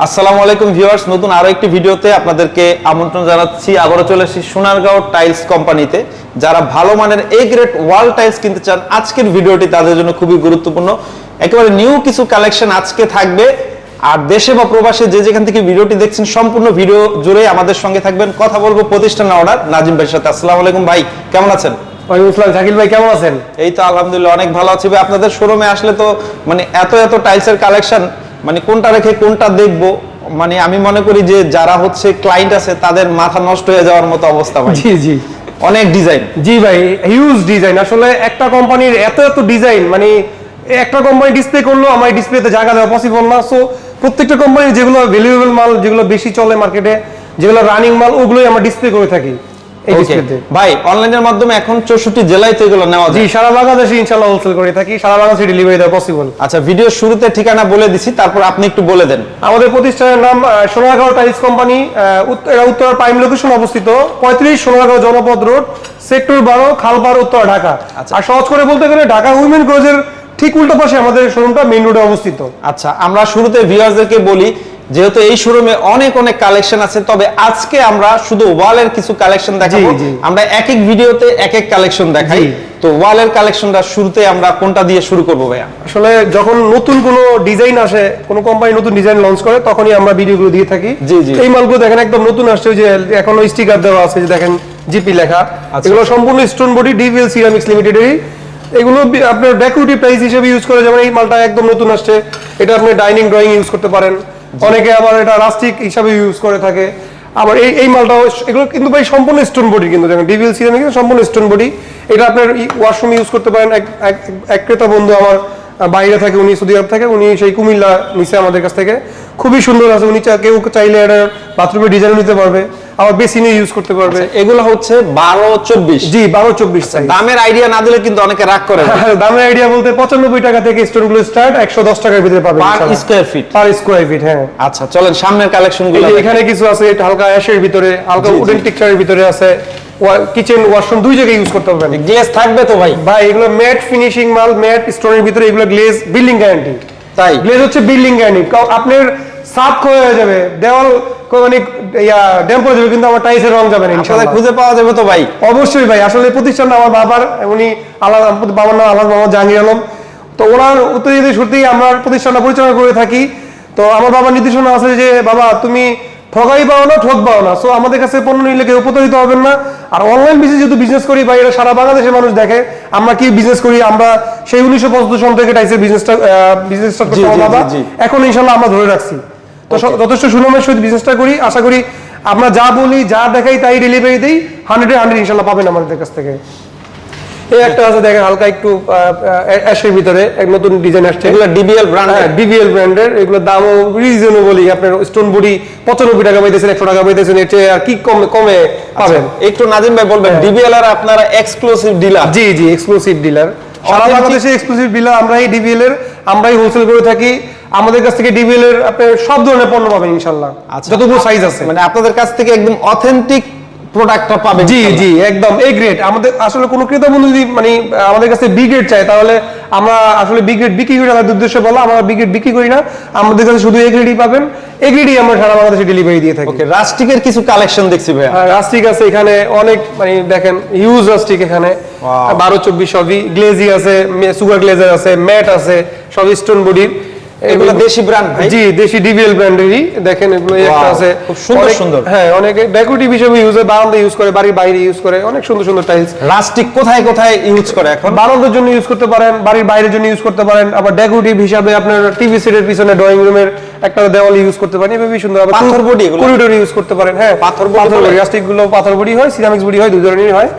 আসসালামু আলাইকুম ভিউয়ার্স নতুন আরও একটি ভিডিওতে আপনাদেরকে আমন্ত্রণ জানাচ্ছি। আবারও চলে এসেছি সোনারগাঁও টাইলস কোম্পানিতে। যারা ভালো মানের এ গ্রেড ওয়াল টাইলস কিনতে চান আজকের ভিডিওটি তাদের জন্য খুবই গুরুত্বপূর্ণ। একেবারে নিউ কিছু কালেকশন আজকে থাকবে। আর দেশে বা প্রবাসে যে যেখান থেকে ভিডিওটি দেখছেন সম্পূর্ণ ভিডিও জুড়ে আমাদের সঙ্গে থাকবেন। কথা বলব প্রতিষ্ঠান অর্ডার নাজিম ভাইয়ের সাথে। আসসালামু আলাইকুম ভাই কেমন আছেন? শাকিল ভাই কেমন আছেন? এই তো আলহামদুলিল্লাহ অনেক ভালো আছি ভাই। আপনাদের শোরুমে আসলে তো মানে এত এত টাইলসের কালেকশন মানে কোনটা রেখে কোনটা দেখব? মানে আমি মনে করি যে যারা হচ্ছে ক্লায়েন্ট আছে তাদের মাথা নষ্ট হয়ে যাওয়ার মতো অবস্থা ভাই। জি জি। অনেক ডিজাইন জি ভাই হিউজ ডিজাইন আসলে একটা কোম্পানির এত এত ডিজাইন মানে একটা কোম্পানি ডিসপ্লে করল আমার ডিসপ্লেতে জায়গা দেওয়া পসিবল না। সো প্রত্যেকটা কোম্পানির যেগুলো ভ্যালুয়েবল মাল যেগুলো বেশি চলে মার্কেটে যেগুলো রানিং মাল ওগুলোই আমরা ডিসপ্লে করে থাকি। ভাই অনলাইনের মাধ্যমে এখন চৌষট্টি জেলায় তো এগুলো নেওয়া যায়। সারা বাংলাদেশে ইনশাল্লাহ হোলসেল করে থাকি সারা বাংলাদেশে ডেলিভারি দেওয়া পসিবল আচ্ছা ভিডিও শুরুতে ঠিকানা বলে দিছি তারপর আপনি একটু বলে দেন। আমাদের প্রতিষ্ঠানের নাম আহ, সোনারগাঁও টাইলস কোম্পানি এটা উত্তর প্রাইম লোকেশন অবস্থিত পঁয়ত্রিশ সোনারগাঁও জনপদ রোড সেক্টর বারো খালপাড় উত্তর ঢাকা। আচ্ছা। আর সহজ করে বলতে গেলে ঢাকা উইমেন ক্রোজের ঠিক উল্টো পাশে আমাদের শোরুমটা মেইন রোডে অবস্থিত। আচ্ছা আমরা শুরুতে ভিউয়ারদেরকে বলি যেহেতু এই শোরুমে অনেক অনেক কালেকশন আছে তবে আজকে আমরা শুধু ওয়ালের কিছু কালেকশন দেখাবো। আমরা এক এক ভিডিওতে এক এক কালেকশন দেখাই। তো ওয়ালের কালেকশনটা শুরুতে আমরা কোনটা দিয়ে শুরু করব ভাইয়া? আসলে যখন নতুন কোনো ডিজাইন আসে কোনো কোম্পানি নতুন ডিজাইন লঞ্চ করে তখনই আমরা ভিডিওগুলো দিয়ে থাকি। এই মালগুলো দেখেন একদম নতুন আসছে ওই যে এখনও স্টিকার দেওয়া আছে যে দেখেন জিপি লেখা। আচ্ছা। এগুলো সম্পূর্ণ স্টোন বডি ডিভিএল সিরামিক্স লিমিটেডেরই এগুলো আপনার ডেকোরেটিভ প্রাইস হিসেবে ইউজ করে যেমন এই মালটা একদম নতুন আসছে এটা আপনি ডাইনিং ড্রয়িং ইউজ করতে পারেন। অনেকে আবার এটা রাস্টিক হিসাবে ইউজ করে থাকে। আবার এই এই মালটাও এগুলো কিন্তু ভাই সম্পূর্ণ স্টোন বডি কিন্তু, দেখেন ডিভিএল কিন্তু সম্পূর্ণ স্টোন বডি এটা আপনার ওয়াশরুমে ইউজ করতে পারেন। এক ক্রেতা বন্ধু আমার বাইরে থাকে, উনি সৌদি আরব থাকে, উনি সেই কুমিল্লা নিচে আমাদের কাছ থেকে। খুবই সুন্দর আছে, উনি কেউ চাইলে এটা বাথরুমের ডিজাইন নিতে পারবে। আবার বেসিনে ইউজ করতে পারবে। এগুলো হচ্ছে বারো চব্বিশ। জি বারো চব্বিশ দামের আইডিয়া না দিলে কিন্তু অনেকে রাগ করে। দামের আইডিয়া বলতে পঁচানব্বই টাকা থেকে স্টোনগুলো স্টার্ট একশো দশ টাকার ভিতরে পাবেন per square feet per square feet হ্যাঁ। আচ্ছা চলেন সামনের কালেকশনগুলো এখানে কিছু আছে এটা হালকা অ্যাশের ভিতরে হালকা। উডেন টেক্সচারের ভিতরে আছে। কিচেন ওয়াশরুম দুই জায়গায় ইউজ করতে পারবেন। গ্লেস থাকবে তো ভাই। ভাই এগুলো ম্যাট ফিনিশিং মাল ম্যাট স্টোনের ভিতরে এগুলো গ্লেজ বিল্ডিং গ্যারান্টি তাই। গ্লেজ হচ্ছে বিল্ডিং গ্যারান্টি আপনার সাফ হয়ে যাবে। দেওয়াল মানে ইয়া ড্যাম্প হয়ে যাবে কিন্তু আমার টাইসের রং যাবে না ইনশাআল্লাহ। খুঁজে পাওয়া যাবে তো ভাই। অবশ্যই ভাই আসলে প্রতিষ্ঠানটা আমার বাবার উনি আলাদা বাবার নাম আলাদা মোহাম্মদ জাহাঙ্গীর আলম। তো ওনার উত্তরীয় সত্যিই আমরা প্রতিষ্ঠানটা পরিচালনা করে থাকি। তো আমার বাবার নির্দেশনা আছে যে বাবা তুমি পাও না ঠক পাও না। সো আমাদের কাছে পণ্য নিলে কেউ উপতরিত হবেন না। আর অনলাইন বিজনেস যেহেতু বিজনেস করি বা এটা সারা বাংলাদেশের মানুষ দেখে। আমরা কি বিজনেস করি? আমরা সেই উনিশশো পঁচাত্তর সন থেকে টাইসের বিজনেসটা বিজনেস স্টার্ট জি, করতে জি, বাবা। জি, জি। এখন ইনশাল্লাহ আমরা ধরে রাখছি। তো যথেষ্ট সুনামের সহিত বিজনেসটা করি। আশা করি আমরা যা বলি যা দেখাই তাই ডেলিভারি দিই। হান্ড্রেড হান্ড্রেড ইনশাল্লাহ পাবেন আমাদের কাছ থেকে। এই একটা আছে দেখেন হালকা একটু অ্যাশের ভিতরে এক নতুন ডিজাইন আসছে। এগুলো ডিবিএল ব্র্যান্ড হ্যাঁ ডিবিএল ব্র্যান্ডের এগুলো দামও রিজনেবলই আপনার স্টোন বডি পঁচানব্বই টাকা পাইতেছেন একশো টাকা পাইতেছেন। এর চেয়ে আর কি কমে কমে পাবেন। একটু নাজিম ভাই বলবেন ডিবিএল আর আপনারা এক্সক্লুসিভ ডিলার জি জি এক্সক্লুসিভ ডিলার সারা বাংলাদেশে এক্সক্লুসিভ ডিলার আমরাই ডিবিএল এর আমরাই হোলসেল করে থাকি। আমাদের কাছ থেকে ডিবিএল এর আপনি সব ধরনের পণ্য পাবেন ইনশাল্লাহ যতগুলো সাইজ আছে। মানে আপনাদের কাছ থেকে একদম অথেন্টিক প্রোডাক্টটা পাবেন জি জি একদম এ গ্রেড আমাদের আসলে কোনো ক্রেতা বন্ধু যদি মানে আমাদের কাছে বি গ্রেড চায় তাহলে আমরা আসলে বি গ্রেড বিক্রি করি না উদ্দেশ্যে বলা আমরা বি গ্রেড বিক্রি করি না। আমাদের কাছে শুধু এ গ্রেডই পাবেন। এ গ্রেডই আমরা সারা বাংলাদেশে ডেলিভারি দিয়ে থাকি। ওকে রাস্টিকের কিছু কালেকশন দেখছি ভাই রাস্টিক আছে এখানে অনেক মানে দেখেন হিউজ রাস্টিক এখানে. বারো চব্বিশ সবই গ্লেজি আছে সুগার গ্লেজার আছে ম্যাট আছে সব স্টোন বডির এগুলো দেশি ব্র্যান্ড ভাই জি দেশি ডিভিএল ব্র্যান্ডেরই দেখেন এগুলো একটা আছে খুব সুন্দর সুন্দর। হ্যাঁ অনেকে ডেকোরেটিভ হিসেবে ইউজ হয় বারান্দা ইউজ করে বাড়ির বাইরে ইউজ করে অনেক সুন্দর সুন্দর টাইলস রাস্টিক কোথায় কোথায় ইউজ করে এখন বারান্দার জন্য ইউজ করতে পারেন বাড়ির বাইরের জন্য ইউজ করতে পারেন আবার ডেকোরেটিভ হিসাবে আপনার টিভি সেটের পিছনে ড্রয়িং রুমের একটা দেওয়াল ইউজ করতে পারেন সুন্দর আবার পাথর body এগুলো? করিডোর ইউজ করতে পারেন হ্যাঁ পাথর? বডি রাস্টিকগুলো পাথর বডি হয় সিরামিক্স বডি হয় দুই ধরনেরই হয়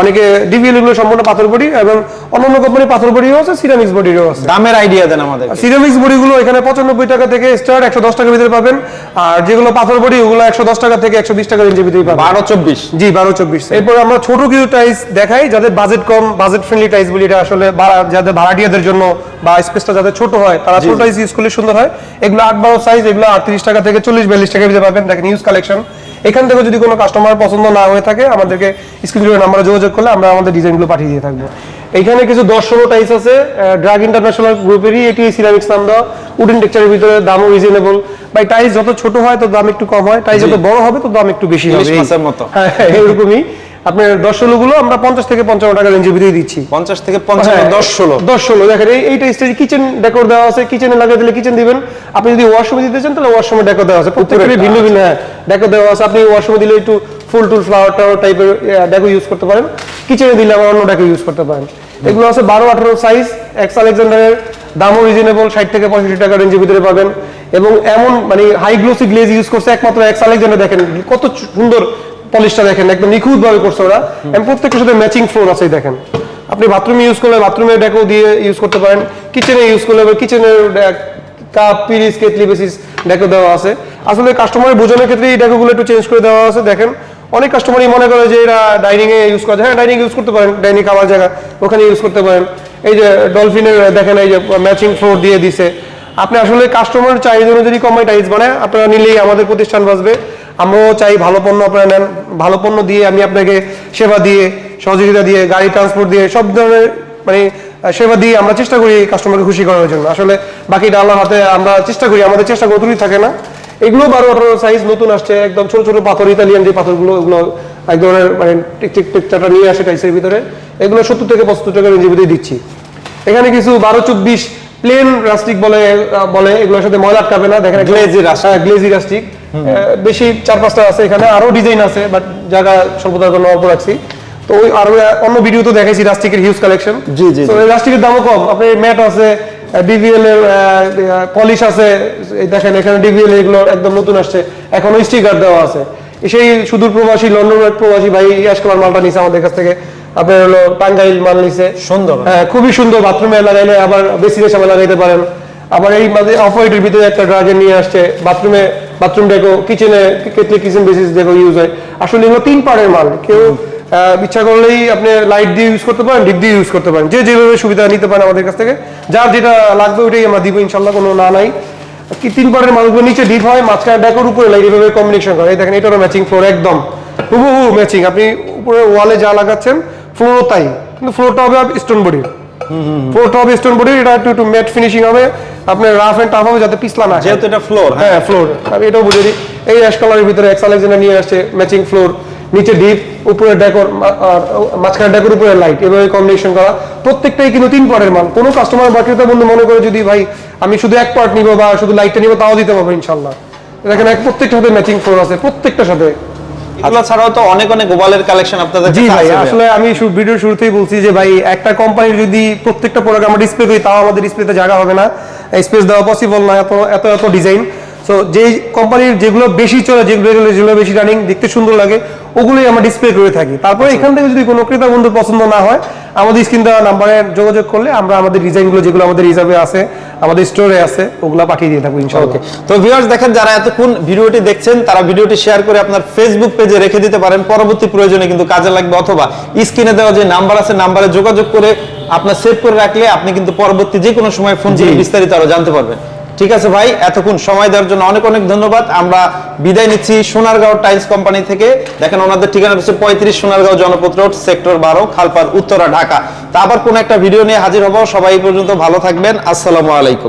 অনেকে ডিভিএলগুলো সম্পূর্ণ পাথর বডি এবং অন্যান্য কোম্পানি পাথর বডিও আছে সিরামিক্স বডিরও আছে। দামের আইডিয়া দেন আমাদের। সিরামিক্স বডিগুলো এখানে পঁচানব্বই টাকা থেকে স্টার্ট একশো দশ টাকার ভিতরে পাবেন। আর যেগুলো পাথর বডি ওগুলো একশো দশ টাকা থেকে একশো বিশ টাকার রেঞ্জের ভিতরেই পাবেন। বারো চব্বিশ। জি বারো চব্বিশ। এরপর আমরা ছোট কিছু টাইস দেখাই যাদের বাজেট কম বাজেট ফ্রেন্ডলি টাইস বলি এটা আসলে যাদের ভাড়াটিয়াদের জন্য বা স্পেসটা যাদের ছোট হয় তারা ছোট টাইস ইউজ করলে সুন্দর হয়। এগুলো আট বারো সাইজ এগুলো আটত্রিশ টাকা থেকে চল্লিশ বিয়াল্লিশ টাকার ভিতরে পাবেন। দেখেন ইউজ কালেকশন এখান থেকে যদি কোনো কাস্টমার পছন্দ না হয়ে থাকে আমাদেরকে স্ক্রিনশটের নাম্বারে যোগাযোগ করলে আমরা আমাদের ডিজাইনগুলো পাঠিয়ে দিয়ে থাকব। এখানে কিছু দর্শনও টাইস আছে ড্রাগ ইন্টারন্যাশনাল গ্রুপেরই এটি সিরামিক্স নাম দেওয়া উডেন টেক্সচারের ভিতরে দামও রিজনেবল ভাই টাইস যত ছোট হয় তো দাম একটু কম হয় টাইস যত বড় হবে তো দাম একটু বেশি হবে। হ্যাঁ হ্যাঁ, এরকমই। আপনার দশ ষোলো গুলো আমরা পঞ্চাশ থেকে পঞ্চান্ন টাকা রেঞ্জের ভিতরে দিচ্ছি। পঞ্চাশ থেকে পঞ্চান্ন হ্যাঁ, দশ ষোলো। দশ ষোলো দেখেন এইটা স্টেজ কিচেন ডেকোর দেওয়া আছে কিচেনে লাগিয়ে দিলে কিচেন দিবেন। আপনি যদি ওয়াশরুমে দিতে চান তাহলে ওয়াশরুমে ডেকোর দেওয়া আছে। প্রত্যেকটারই ভিন্ন ভিন্ন হ্যাঁ ডেকোর দেওয়া আছে। আপনি ওয়াশরুমে দিলে একটু ফুল টুল ফ্লাওয়ার টাওয়ার টাইপের ডেকো ইউজ করতে পারেন। কিচেনে দিলে আবার অন্য ডেকো ইউজ করতে পারেন। এগুলো আছে বারো আঠারো সাইজ এক্স আলেকজান্ডারের দামও রিজনেবল ষাট থেকে পঁয়ষট্টি টাকা রেঞ্জের ভিতরে পাবেন। এবং এমন মানে হাই গ্লোসি গ্লেজ ইউজ করছে একমাত্র এক্স আলেকজান্ডার দেখেন কত সুন্দর পলিশটা দেখেন, একদম নিখুঁত ভাবে করছে ওরা। এবং প্রত্যেকটার সাথে ম্যাচিং ফ্লোর আছে দেখেন। আপনি বাথরুমে ইউজ করলে বাথরুমে ডেকো দিয়ে ইউজ করতে পারেন কিচেনে ইউজ করলে কিচেনের কাপ পিরিস কেটলি বেসিস ডেকো দেওয়া আছে। আসলে কাস্টমারের বোঝানোর ক্ষেত্রে এই ডেকোগুলো একটু চেঞ্জ করে দেওয়া আছে, দেখেন। অনেক কাস্টমারই মনে করে যে এরা ডাইনিং এ ইউজ করে হ্যাঁ ডাইনিং ইউজ করতে পারেন ডাইনিং খাওয়ার জায়গা, ওখানে ইউজ করতে পারেন। এই যে ডলফিনের দেখেন, এই যে ম্যাচিং ফ্লোর দিয়ে দিছে। আপনি আসলে কাস্টমার চাহিদা অনুযায়ী কমাই টাইলস বানায়, আপনারা নিলেই আমাদের প্রতিষ্ঠান বাঁচবে। আমরাও চাই ভালো পণ্য আপনারা নেন। ভালো পণ্য দিয়ে আমি আপনাকে সেবা দিয়ে, সহযোগিতা দিয়ে, গাড়ি ট্রান্সপোর্ট দিয়ে, সব ধরনের মানে সেবা দিয়ে আমরা চেষ্টা করি কাস্টমারকে খুশি করার জন্য। আসলে বাকিটা আল্লাহর হাতে আমরা চেষ্টা করি, আমাদের চেষ্টা কতটুকুই থাকে না। এগুলো বারো আঠারো সাইজ নতুন আসছে, একদম ছোট ছোট পাথর, ইতালিয়ান যে পাথরগুলো, ওগুলো এক ধরনের মানে টিক টিক টিকচাটা নিয়ে আসে টাইসের ভিতরে। এগুলো সত্তর থেকে পঁচাত্তর টাকা রেঞ্জের ভিতরে দিচ্ছি। এখানে কিছু বারো, চব্বিশ প্লেন রাস্টিক বলে বলে এগুলোর সাথে ময়লা আটকাবে না। দেখেন rustic। হ্যাঁ গ্লেজি রাস্টিক বেশি চার পাঁচটা আছে এখানে আরও ডিজাইন আছে বাট জায়গা স্বল্পতার জন্য অল্প রাখছি। তো ওই আরও অন্য ভিডিও তো দেখাইছি রাস্টিকের হিউজ কালেকশন জি, জি, তো। রাস্টিকের দামও কম। আপনি ম্যাট আছে ডিভিএল এর পলিশ আছে এই দেখেন এখানে ডিভিএল এগুলো একদম নতুন আসছে। এখনও স্টিকার দেওয়া আছে। সেই সুদূর প্রবাসী লন্ডন প্রবাসী ভাই ইয়াস মালটা নিছে আমাদের কাছ থেকে। আপনার হলো টাঙ্গাইল মাল নিছে। সুন্দর। হ্যাঁ খুবই সুন্দর বাথরুমে লাগাইলে আবার বেসিনের সামনে লাগাইতে পারেন। আবার এই মাঝে অফ হোয়াইটের ভিতরে একটা ড্রাজের নিয়ে আসছে বাথরুমে বাথরুম ডেকো কিচেনে kettle kitchen basins deco use হয়। আসলে এগুলো তিন পারের মাল। কেউ ইচ্ছা করলেই আপনি লাইট দিয়ে ইউজ করতে পারেন ডিপ দিয়ে ইউজ করতে পারেন। যে যেভাবে সুবিধা নিতে পারেন আমাদের কাছ থেকে। যার যেটা লাগবে ওইটাই আমরা দিব ইনশাল্লাহ কোনো না নাই। কি তিন পারের মালগুলো নিচে ডিপ হয় মাঝখানে ডেকোর উপরে লাইট এভাবে কম্বিনেশন করে। এই দেখেন এটারও ম্যাচিং ফ্লোর একদম। হুবহু ম্যাচিং আপনি উপরে ওয়ালে যা লাগাচ্ছেন ফ্লোরও তাই কিন্তু ফ্লোরটা হবে স্টোন বডির ফ্লোরটা হবে স্টোন বডির এটা একটু একটু ম্যাট ফিনিশিং হবে। আপনার রাফ এন্ড টাফ হবে যাতে পিছলা না যেহেতু এটা ফ্লোর হ্যাঁ। ফ্লোর আমি এটাও বুঝে দিই। এই অ্যাশ কালারের ভিতরে এক্স আলেকজান্ডার নিয়ে আসছে ম্যাচিং ফ্লোর নিচে ডিপ উপরে ডেকোর আর মাঝখানে ডেকোর উপরে লাইট এভাবে কম্বিনেশন করা। প্রত্যেকটাই কিন্তু তিন পার্টের মাল কোনো কাস্টমার বা ক্রেতা বন্ধু মনে করে যদি ভাই আমি শুধু এক পার্ট নিব বা শুধু লাইটটা নিব তাও দিতে পারব ইনশাল্লাহ। দেখেন এক প্রত্যেকটার সাথে ম্যাচিং ফ্লোর আছে প্রত্যেকটা সাথে। এগুলো ছাড়াও তো অনেক অনেক ওভালের কালেকশন আপনাদের জি ভাই আসলে আমি ভিডিও শুরুতেই বলছি যে ভাই একটা কোম্পানির যদি প্রত্যেকটা প্রোডাক্ট আমরা ডিসপ্লে করি তাও আমাদের ডিসপ্লেতে জায়গা হবে না। স্পেস দেওয়া পসিবল না এত এত এত ডিজাইন সো যে কোম্পানির যেগুলো বেশি চলে যেগুলো যেগুলো বেশি রানিং দেখতে সুন্দর লাগে ওগুলোই আমরা ডিসপ্লে করে থাকি। তারপরে এখান থেকে যদি কোনো ক্রেতা বন্ধু পছন্দ না হয় আমাদের স্ক্রিন দেওয়া নাম্বারে যোগাযোগ করলে আমরা আমাদের ডিজাইনগুলো যেগুলো আমাদের রিজার্ভে আছে আমাদের স্টোরে আছে ওগুলো পাঠিয়ে দিয়ে থাকব ইনশাআল্লাহ। তো ভিউয়ার্স দেখেন যারা এতক্ষণ ভিডিওটি দেখছেন তারা ভিডিওটি শেয়ার করে আপনার ফেসবুক পেজে রেখে দিতে পারেন। পরবর্তী প্রয়োজনে কিন্তু কাজে লাগবে অথবা স্ক্রিনে দেওয়া যে নাম্বার আছে নাম্বারে যোগাযোগ করে আপনার সেভ করে রাখলে আপনি কিন্তু পরবর্তী যে কোনো সময় ফোন দিয়ে বিস্তারিত আরও জানতে পারবেন। ঠিক আছে ভাই, এতক্ষণ সময় দেওয়ার জন্য অনেক অনেক ধন্যবাদ। আমরা বিদায় নিচ্ছি সোনারগাঁও টাইলস কোম্পানি থেকে। দেখেন ওনাদের ঠিকানা হচ্ছে পঁয়ত্রিশ সোনারগাঁও জনপদ রোড, সেক্টর বারো, খালপার, উত্তরা, ঢাকা। তা আবার কোনো একটা ভিডিও নিয়ে হাজির হব। সবাই পর্যন্ত ভালো থাকবেন। আসসালামু আলাইকুম।